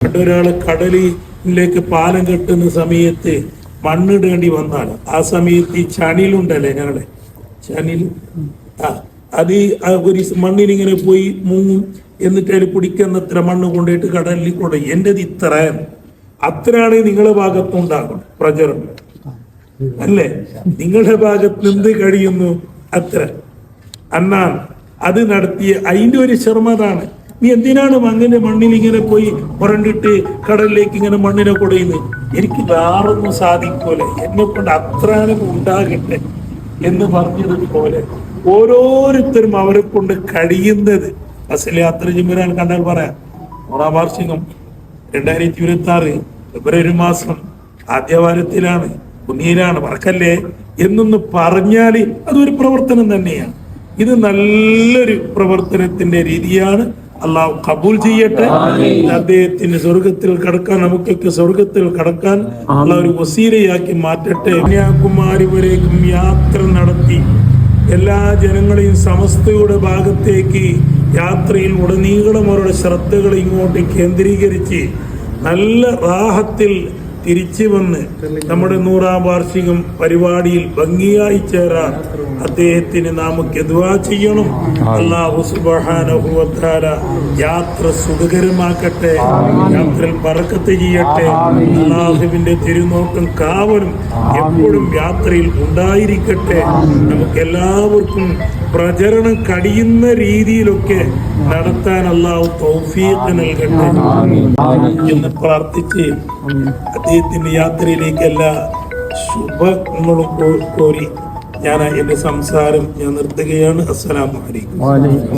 ഒരാൾ കടലിലേക്ക് പാലം കെട്ടുന്ന സമയത്ത് മണ്ണിടേണ്ടി വന്നാണ്. ആ സമയത്ത് ഈ ചണിലുണ്ടല്ലേ ഞങ്ങളെ ചണിൽ ആ അത് ഒരു മണ്ണിനിങ്ങനെ പോയി മുങ്ങും. എന്നിട്ട് അതിൽ പിടിക്കുന്നത്ര മണ്ണ് കൊണ്ടുപോയിട്ട് കടലിൽ കൊണ്ടുപോയി. എന്റെത് ഇത്ര അത്രയാണ് നിങ്ങളുടെ ഭാഗത്തുണ്ടാകണം പ്രചരണം. അല്ലേ? നിങ്ങളുടെ ഭാഗത്ത് എന്ത് കഴിയുന്നു? അത്ര. അന്നാണ് അത് നടത്തിയ അതിന്റെ ഒരു ശ്രമതാണ് നീ എന്തിനാണ് മണ്ണിന്റെ മണ്ണിൽ ഇങ്ങനെ പോയി പുരണ്ടിട്ട് കടലിലേക്ക് ഇങ്ങനെ മണ്ണിനെ കൊടയുന്നത് എനിക്ക് വേറൊന്നും സാധിക്കൂലെ. എന്നെ കൊണ്ട് അത്രാനും ഉണ്ടാകട്ടെ എന്ന് പറഞ്ഞതുപോലെ ഓരോരുത്തരും അവരെ കൊണ്ട് കഴിയുന്നത് ബസ്സിലെ യാത്ര ചെയ്യുമ്പോഴാണ് കണ്ടാൽ പറയാം. നൂറാം വാർഷികം രണ്ടായിരത്തി ഇരുപത്തി ആറ് ഫെബ്രുവരി മാസം ആദ്യവാരത്തിലാണ് പുണ്യയിലാണ് മറക്കല്ലേ എന്നൊന്ന് പറഞ്ഞാൽ അതൊരു പ്രവർത്തനം തന്നെയാണ്. ഇത് നല്ലൊരു പ്രവർത്തനത്തിന്റെ രീതിയാണ്. അള്ളാഹു കബൂൽ ചെയ്യട്ടെ. അദ്ദേഹത്തിന് സ്വർഗത്തിൽ കടക്കാൻ നമുക്കൊക്കെ സ്വർഗത്തിൽ കടക്കാൻ ഉള്ള ഒരു വസീലയാക്കി മാറ്റട്ടെ. കന്യാകുമാരി വരേക്കും യാത്ര നടത്തി. എല്ലാ ജനങ്ങളെയും സമസ്തയുടെ ഭാഗത്തേക്ക് യാത്രയിൽ ഉടനീളം അവരുടെ ശ്രദ്ധകൾ ഇങ്ങോട്ട് കേന്ദ്രീകരിച്ച് നല്ല റാഹത്തിൽ തിരിച്ചു വന്ന് നമ്മുടെ നൂറാം വാർഷികം പരിപാടിയിൽ ഭംഗിയായി ചേരാൻ അദ്ദേഹത്തിന് നമുക്ക് ദുആ ചെയ്യണം. അള്ളാഹു തആല യാത്ര സുഖകരമാക്കട്ടെ. യാത്രയിൽ പറക്കത്ത് ചെയ്യട്ടെ. അള്ളാഹുവിന്റെ തിരുനോട്ടം കാവലും എപ്പോഴും യാത്രയിൽ ഉണ്ടായിരിക്കട്ടെ. നമുക്ക് എല്ലാവർക്കും പ്രചരണം കഴിയുന്ന രീതിയിലൊക്കെ നടത്താൻ അള്ളാഹു തൗഫീഖ് നൽകട്ടെ. എന്ന് പ്രാർത്ഥിച്ച് അദ്ദേഹത്തിന്റെ യാത്രയിലേക്ക് എല്ലാ ശുഭങ്ങളും കോരി ഞാൻ എന്റെ സംസാരം ഞാൻ നിർത്തുകയാണ്. അസ്സലാമു അലൈക്കും.